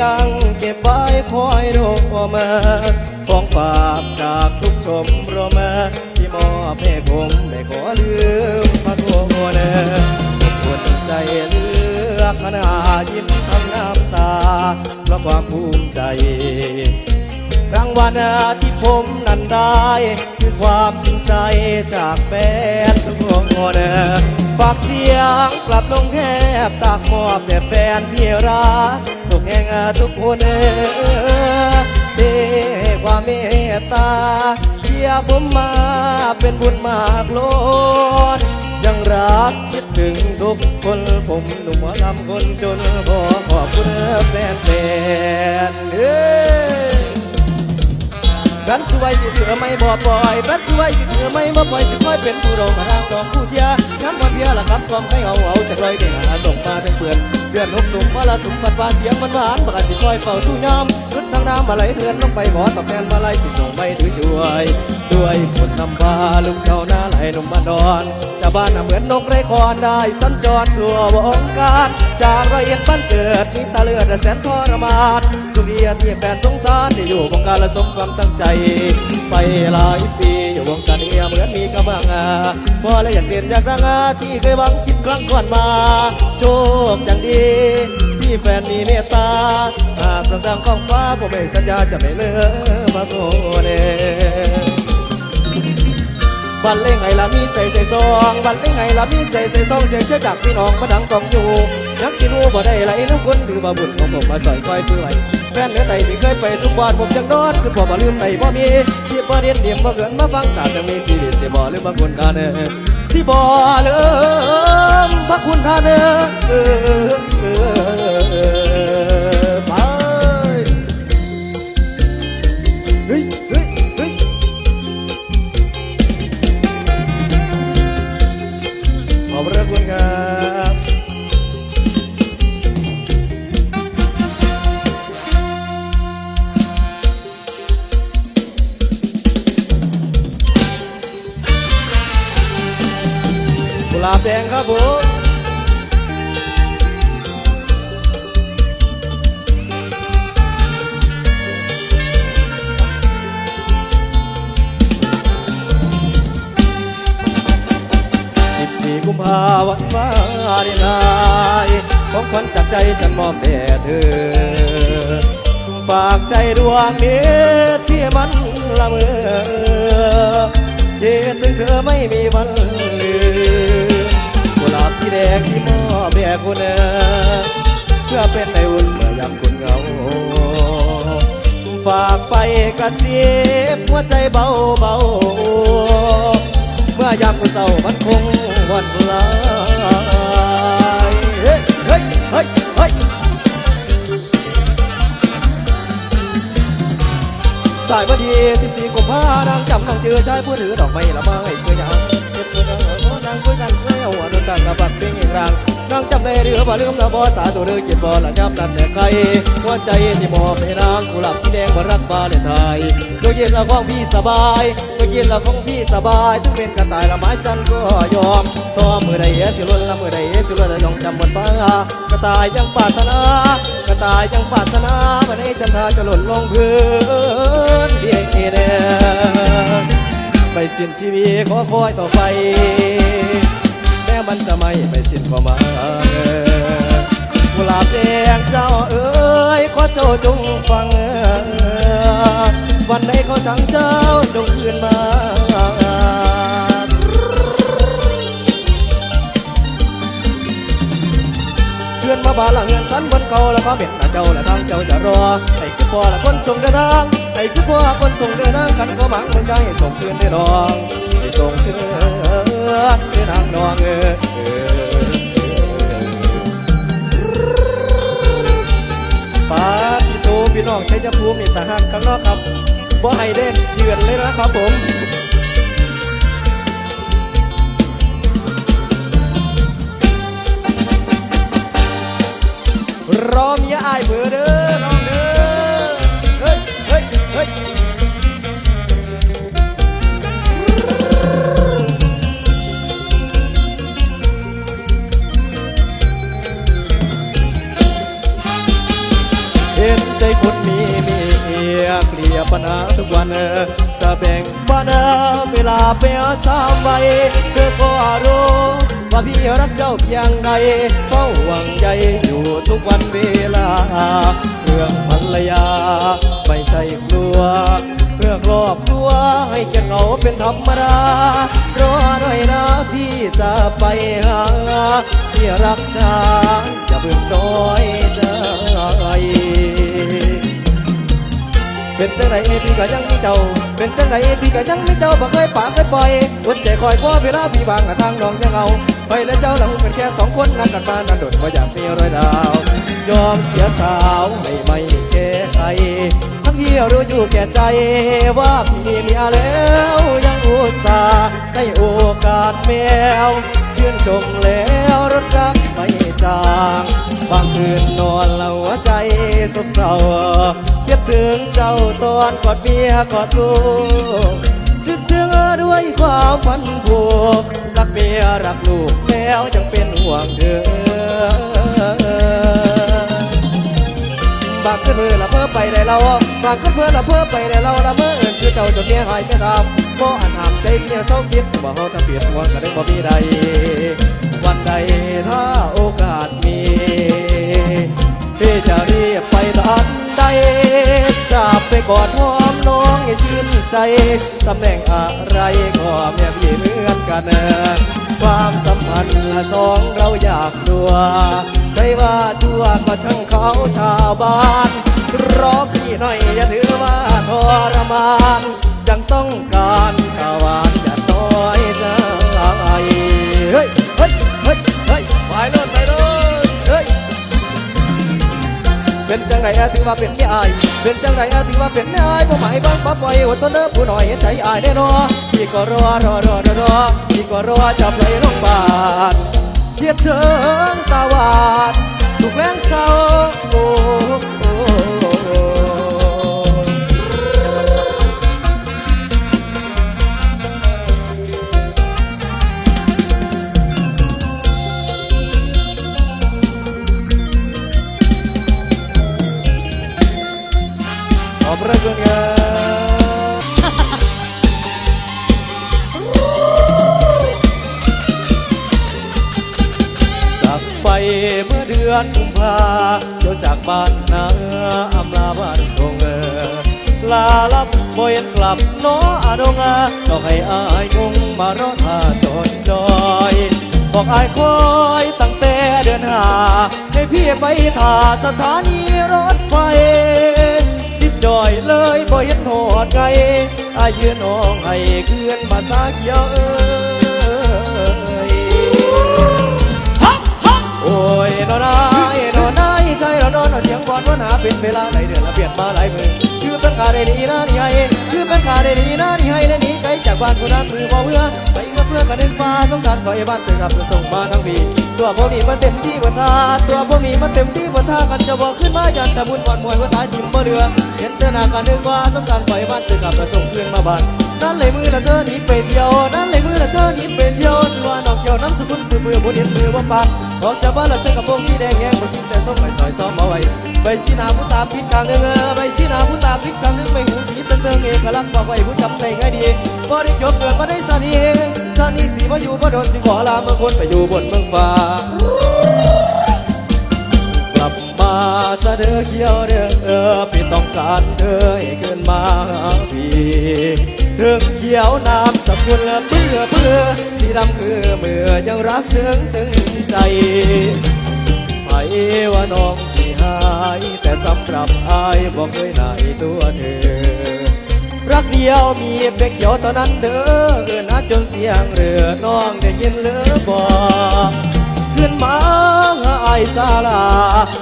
ยังเก็บไว้คอยรอมาของฝากจากทุกชมรมที่มอบให้ผมไม่ขอลืมพระโทษผมปวดใจเลือกขนายิ้มทั้งน้ำตาเพราะความภูมิใจรางวัลที่ผมนั้นได้ คือความจริงใจจากแฟนทุกคนฝากเสียงกลับลงแทบตากมอบแด่แฟนที่รักทุกแห่งทุกคนเด้ความเมตตาเชียผมมาเป็นบุญมากล้นยังรักคิดถึงทุกคนผมหนุ่มลำคนจนขอขอบคุณแฟนแฟนเอ้ รันสวยสิเถือไม่บ่ปล่อยรันสวยสิเถือไม่บ่ปล่อยสิคอยเป็นผู้รองทางของผู้เชียร์งานวันเพียละครับกองให้เอาเอาเสียงลอยเก่งหาส่งมาเป็นเพื่อนเดือนนกนุ่มว่าละสุมปัดว่าเสียงมันหวานปกติคอยเฝ้าสู้ยามรุดทางน้ำมาไหลเถือนลงไปขอตอบแทนมาไหลสิส่งไม่ถือช่วยด้วยคุณนำพาลุงเจ้าหน้าไหลนุ่มบ้านดอนจากบ้านน่ะเหมือนนกไร้คอนได้สัญจรสู่วงการจากระเอียดบ้านเกิดมีตาเลือดแสนทรมาน เวียที่แฟนสงสารที่อยู่วงการและสมความตั้งใจ ไปหลายปีอยู่วงการเอียเหมือนมีกำลังอาพอและอยากเรียนอยากรังอาที่เคยหวังคิดครั้งก่อนมา โชคอย่างดีที่แฟนมีเมตตาหากสังดังของฟ้าผมไม่สัญญาจะไม่เลิกมาโกเนบันเล่งไงละมีใจใส่ซองบันเล่งไงละมีใจใส่ซองเสียงเชื่อจากพี่น้องมาดังกองอยู่นักกินรู้บ่ได้ละไอ้น้ำคนถือว่าบุญของผมมาใส่คอยเปื่อย แฟนเนื้อไตที่เคยไปทุกวันผมยังนอนคือพอบ่ลืมไตบ่มีชีพบ่เรียนเดียมบ่เกินมาฟังตาจะมีชีวิตสิบ่ลืมบางคนกันสิบ่ลืมพระคุณท่านเออเออเออ ภาวันวาเลนไทน์ของขวัญจากใจฉันมอบแด่เธอ ฝากใจดวงนี้ที่มันละเมอคิดถึงเธอไม่มีวันลืมกุหลาบสีแดงที่มอบแด่คุณเออเพื่อเป็นในอุ่นเมื่อยามคุณเหงา ฝากไปกระซิบหัวใจเบาเบาเมื่อยามคุณเศร้ามันคงวันลา สายพอดีสิบสี่กุมภานางจำต้องเจอชายผู้ถือดอกไม้ละไม้เสื้อยาวเก็บเงินเอาหัวนางคุยกันเคยเอาหัวโดนตังกระบัดเป็นอีกครั้งนางจำได้หรือบ่ลืมละบ่สาตัวเรือเกียรบ่ละยับนั่นแน่ใครหัวใจที่มอบให้นางกุหลาบสีแดงบ่รักบาเลนไทยโดยเย็นละของพี่สบายโดยเย็นละของพี่สบายถึงเป็นกระต่ายละไม้จันก็ยอม ซ้อมมือใดเอสิล้นละมือใดเอสิล้นละยองจำบนฟ้ากระต่ายยังปาถนากระต่ายยังปาถนาวันนี้จันทราจะหล่นลงพื้นเพียงแค่เดียไปสิ้นชีวิตขอคอยต่อไปแม้มันจะไม่ไปสิ้นก็มาเออกุหลาบแดงเจ้าเอ๋ยขอเจ้าจงฟังวันไหนเขาสั่งเจ้าจงคืนมา บาละเฮือนสันบนเกาแล้วก็เบ็ดหน้าเจ้าและทางเจ้าจะรอให้คือพ่อละคนส่งเดินทางให้คือพ่อคนส่งเดินทางกันก็หมังเหมือนใจให้ส่งคืนได้น้องให้ส่งคืนได้นางนองเออป้าพี่โตพี่น้องชัยภูมินี่ตาหักข้างนอกครับบ่ให้เด่นเยือนเลยนะครับผม รอมียอายเบอเด้น้องเด้อเฮ้ยเฮ้ยเฮ้ยเห็นใจคนมีมีเอียเกลียปัญหาทุกวันจะแบ่งปัานเเวลาไปหาสาวไปเพื่อพอรู้ ว่าพี่รักเจ้าเพียงใดเฝ้าหวังใจอยู่ทุกวันเวลา เรื่องภรรยา ไม่ใช่กลัว เพื่อครอบครัวให้เกียรเขาเป็นธรรมดารอหน่อยนะพี่จะไปหาที่รักจาอย่าเพิ่งน้อยใจเป็นจังไรพี่ก็ยังมีเจ้า เป็นจังไรพี่ก็ยังมีเจ้าบ่เคยปากเคยปล่อยอดใจคอยคว้าเวลาพี่บางกับทางน้องยังเอา ไปและเจ้าเราเป็นแค่สองคนนักกันมานานโดดว่าอยากมีรอยดาว ยอมเสียสาวให้ไม่แก้ไขทั้งที่รู้อยู่แก่ใจว่าพี่มีเมียแล้วยังอุตส่าห์ได้โอกาสแมวชื่นชมแล้วรถรักไม่จางบางคืนนอนแล้วหัวใจสบเศร้าคิดถึงเจ้าตอนกอดเมียกอดลูกทึกเสื้อด้วยความพันผูก มียรักลูกแล้วยังเป็นห่วงเธอบางคืนเพื่อละเพ้อไปได้เราบางคืนเพื่อละเพ้อไปได้เราละเมื่อเอินคือเจ้าจนเมียหายไม่ทำบ่อันห้ามใจเมียเศร้าคิดว่าเขาทำเปลี่ยนหัวก็ได้บ่มีใด วันใดถ้าโอกาสมีพี่จะรีบไปทันใดจะไปกอดหอมน้องให้ชื่น ใจตำแหน่งอะไรก็เมียพี่เหมือนกันเออความสัมพันธ์สองเราอยากดัวใครว่าชั่วก็ช่างเขาชาวบ้านรอพี่หน่อยอย่าถือว่าทรมาน ยังต้องการกาวานอย่าน้อยใจเฮ้ยเฮ้ยเฮ้ยเฮ้ยไปเลยไปเลยเฮ้ยเป็นจังไรถือว่าเป็นไม่อาย เป็นจังไรอะถือว่าเป็นไอายบ่หมายบางปั๊บไว้อดทนเด้อผู้หน่อยเห็นใจอายแน่นอนพี่ก็รอรอรอรอรอพี่ก็รอจับไหลลงบานเทียดเถิงตาหวานถูกแรงเศร้าโอ้ พระคุณครับจากไปเมื่อเดือนกุมภาเดี๋ยจากบ้านนาอำลาบ้านคงเออลาลับบ่เห็นกลับน้ออาดงอาต้องให้อายคงมารอท่าจนจอยบอกอายคอยตั้งแต่เดือนหาให้พี่ไปท่าสถานีรถไฟ จอยเลยบ่เห็นโหดไงอายืนน้องให้เคื่อนภาษาเขียวเอ้ยโอ้ยนอนายนอนายใจเรานอนเอาเสียงบอลวันหาเป็นเวลาหลายเดือนละเปลี่ยนมาหลายมือคือเป็นขาได้ดีนะนี่ให้คือเป็นขาได้ดีนะนี่ให้และหนีไกลจากบ้านคนนั้นมือบ่เพื่อ เพื่อกันนึกฟ้าสงสารคอยบ้านเตือนกับส่งมาทั้งปีตัวพวกนี้มันเต็มที่บนท่าตัวพวกนี้มันเต็มที่บนท่ากันจะบอกขึ้นมายันแต่บุญบอลมวยว่าตายจิ้มบ่เรือเห็นแต่หน้ากันนึกว่าสงสารคอยบ้านเตือนกับส่งเพื่อนมาบ้านนั่นเลยมือละเธอหนีไปเที่ยวนั่นเลยมือละเธอหนีไปเที่ยวสิว่าน้องเกี่ยวน้ำสกุลคือมือบุญเห็นมือว่าปานออกจากบ้านละเส้นกระโปรงที่แดงแงงบ่กินแต่ส้มใบซอยซ้อมเอาไว้ใบสีนาผู้ตาพิษกลางเงือใบสีนาผู้ตาพิษกลางเงือใบหูสีตึงเงเอกลักษณ์บอกไว้ผู้จำใจง่ายดีบ่ได้จบเกิดบ่ได้สานี สานีสีบ่าอยู่บ่โดนสิขอลาเมืองคนไปอยู่บนเมืองฟ้า กลับมาซะเด้อเกี่ยวเด้อเออพี่ต้องการเธอให้ขึ้นมาพี่ถึงเขียวน้ำสกุลเพื่อเพื่อสีดำคือเมื่อยังรักซึ้งตึงใจไผว่าน้องที่หาย แต่สำหรับอายบอกเคยไหนตัวเธอ รักเดียวมีเพียงเขียวเท่านั้นเด้อเอื้อนอาจนเสียงเรือน้องได้ยินหรือบอกขึ้นมาหาไอายสาลา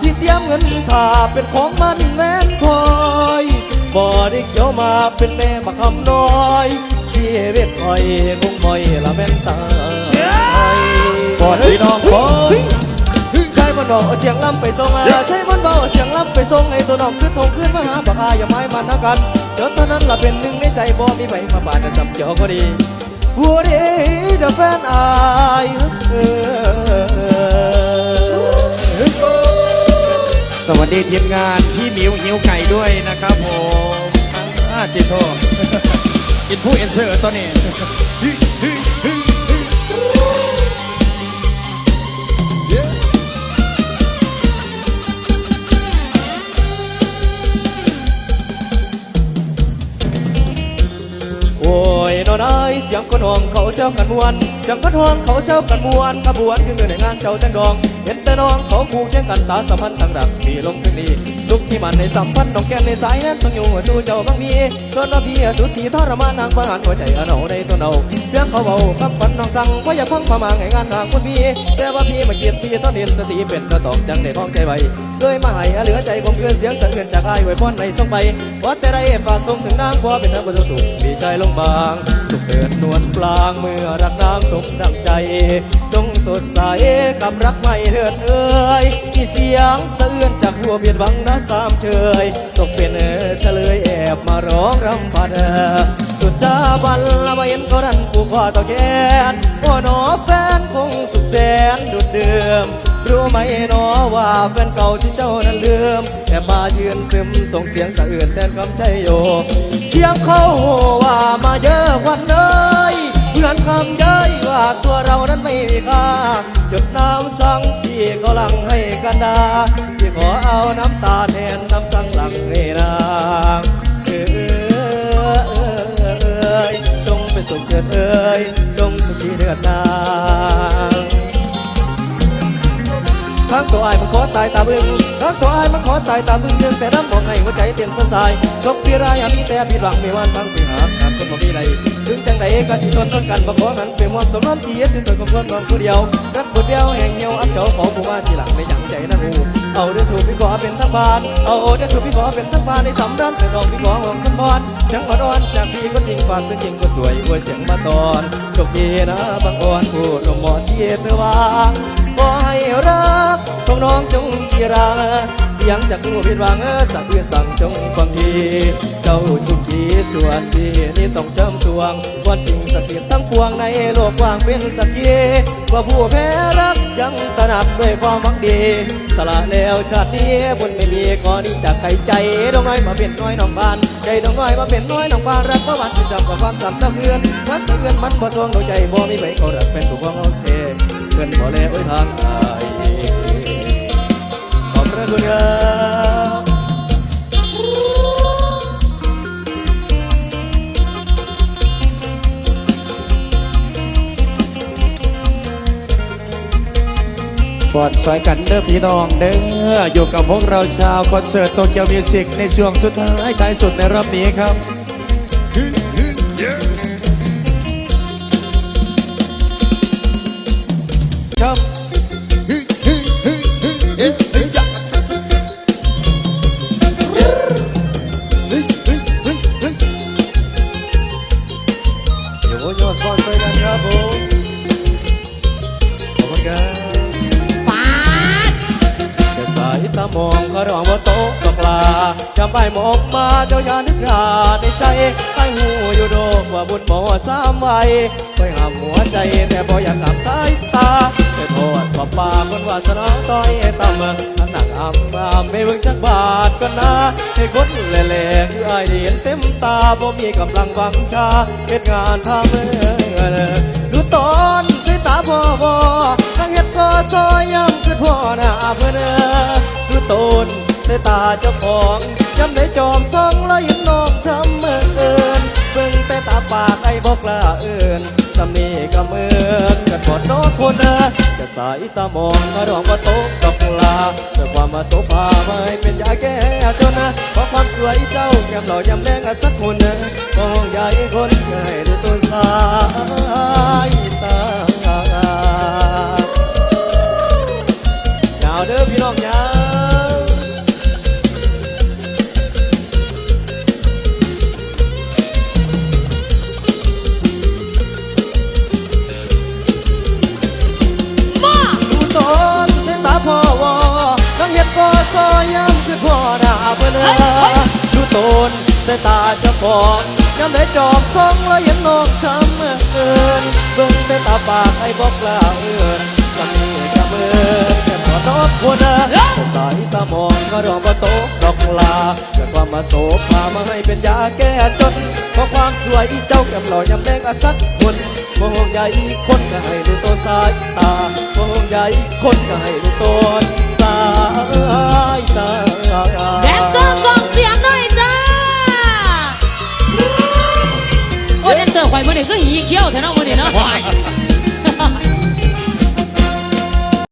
ที่เตรียมเงินถ้าเป็นของมันแม่นคอยบ่ได้เกี่ยวมาเป็นแม่บักคำน้อยชีวิตคอยคงบ่อยละแม่นตายก่อนพี่น้องขอ ใช่มันบอกเอาเสียงล่ำไปส่งอาใช่มันเอาเสียงล่ำไปส่งไอ้ตัวน้องขึ้นทงขึ้นมาหาบักอาอย่าไม้มันนะกันเดี๋ยวตอนนั้นละเป็นหนึ่งในใจบ่มีไปมาบาดแต่จำเจียวก็ดีผู้ดีเดอแฟนอายสวัสดีทีมงานพี่หมิวหิวไก่ด้วยนะครับผมอาจิโทอินผู้เอนเซอร์ตัวนี้ นอนายเสียงคนห้องเขาเซากันมวนเสียงคนห้องเขาเซากันมวนขบวนคือเงินในงานเจ้าแตงดอง เห็นแต่น้องเขาคู่เคียงกันตาสัมพันธ์ทั้งรักมีลมทั้งดีสุขที่มันในสัมพันธ์น้องแก้มในสายนั้นต้องอยู่สู้เจ้าบางมีจนว่าพี่สุดที่ทรมานนางประหารหัวใจอนเอาในตัวเราเพียงเขาเบาคำขวัญน้องสั่งว่าอย่าพังพมาให้งานทางคนพี่แต่ว่าพี่มาเกียดที่ตอนเห็นสติเป็นตัวตอกจังในท้องใจไว้เลยมาให้เหลือใจคมคืนเสียงสะเทือนจากไอายไว้ป้อนในส่งไปว่าแต่ไรฝากส่งถึงนางเพราะเป็นเธอประตูดีใจลงบาง สุขเกิดนวลปลางเมื่อรักนางสมดังใจจง สดใสกับรักไม่เลือดเอ่ยมีเสียงสะเอื้อนจากหัวเบียดวังนะสามเชยตกเป็นเออเฉลยแอบมาร้องรำพันเออสุดจ้าบันละมาเห็นเขาดันผูกคอต่อแขนโอ้หนอแฟนคงสุขแสนดุดเดิมรู้ไหมหนอว่าแฟนเก่าที่เจ้านั้นลืม แต่มายืนซึมส่งเสียงสะเอื่นแทนคำใจโยเสียงเขาว่ามาเยอะวันเลยเห มือนคำเย้ยว่าตัวเรานั้นไม่มีค่าจดน้ำสั่งที่เขาหลังให้กันดาที่ขอเอาน้ำตาแทนน้ำสั่งหลังให้นางเอ้ยจงเป็นสุขเถิดเอ้ยจงสุขีเดือดนา ทั้งตัวไอ้ายมันขอตายตามอึงทั้งตัวไอ้ายมันขอตายตามอึงเนื่องแต่น้ำมองให้หัวใจเต้นสลายจบปีรายมีแต่ผิดหวังไม่วันทั้งปีหาหากคนบ่มีไรถึงจังใดก็สิทนทนกันบ่ขอหันเป็นความสมน้ำที่ยึดที่สุดของคนมองผู้เดียวรักบุดเดียวแห่งเหี่ยวอับเฉาขอผู้ว่าที่หลังไม่ยังใจนะหูเอาเด้อสู่พี่ขอเป็นทั้งบ้านเอาเด้อสู่พี่ขอเป็นทั้งบ้านในสำรันเป็นดอกพี่ขอของคนบอนเสียงขอดอนจากพี่ก็จริงฝากตัวจริงก็สวยอวยเสียงมาตอนโชคดีนะบางอ่อนพูดลงหมอที่เธอวาง ขอให้รักของน้องจงจีราเสียงจากผู้ผิดหวังสั่งเพื่อสั่งจงฟังทีเจ้าสุขีส่วนดีนี่ต้องเจิมสวงวันสิ่งศักดิ์สิทธิ์ทั้งปวงในโลกกว้างเป็นสักขีว่าผู้แพ้รักยังตระหนักด้วยความหวังดี สละแล้วชาตินี้บุญไม่มีขอนี้จากใครใจดองน้อยมาเป็นน้อยน้องบานใจดองน้อยมาเป็นน้อยน้องบานรักประวันที่จำกับความสำตะเพื่อนวัดสะเอือนมันบ่ทวงดวงใจบ่มีใครเขารักเป็นผู้ของโอเค พื่อนบ่แลโอ้ยทางอายขอบพระคุณครับกอดสอยกันเด้อพี่น้องเด้ออยู่กับพวกเราชาวคอนเสิร์ตโตเกียวมิวสิกในช่วงสุดท้ายท้ายสุดในรอบนี้ครับ ครับอยู่โยนก่อนไปกันครับผมขอบคุณครับจะสายตามองก็ร้องว่าโต๊ะตกลา จำใบหมอกมาเจ้าอยานึกราในใจใต้หูอยู่โดกว่าบุญบ่สามไว้คอยหามหัวใจแต่บ่อยากกลับสายตาแต่โทษว่าป่าคนว่าสนาต้อยต่ำอันหนักอ่ำอ่ำไม่เบิ่งจักบาทก็นะให้คนแหล่ๆคือไอายได้เห็นเต็มตาบ่มีกำลังวังชาเฮ็ดงานทำเออดูตอนสายตาพ่อบ่ทั้งเฮ็ดก็ซอยย้ำคือพ่อ เจ้าของจำได้จอมซองแล้วเห็นน้องทำเมื่อเอินเบิ่งแต่ตาปากไอ้บอกลาเอินสำนีก็เมือนกันหมดน้ตคนเออจะสายตามองก็ร้องว่าโต๊ะกับลาเพื่อความมาโสภาไม่เป็นยาแก้จนนะเพราะความสวยเจ้าแก้มหล่อยำแดงอะสักคนนะมองใหญ่คนให้ดูตัวสายตายาวเด้ นเส้นตาจ้าของย้ำได้จอบซองแล้วเห็นน้องทำเมื่อเกินเบิ่งแต่ตาปากไอ้บอกกล่าวเอินสามีกับเอินแค่พอดอกควรเออสายตามองก็รอบ่โตกดอกลาเกิดความมาโศกพามาให้เป็นยาแก้จนเพราะความสวยเจ้าแก้มหล่อยำแดงอสักคนบ่ห่วงใยคนก็ให้ดูตัวสายตาบ่ห่วงใยคนก็ให้ดูตัวสายตาแดนเซอร์ส่งเสียง อ้ยแดนเซอร์ข่อยมือนี่ก็หีเขี้ยวแถวน้องมือนี่เนาะ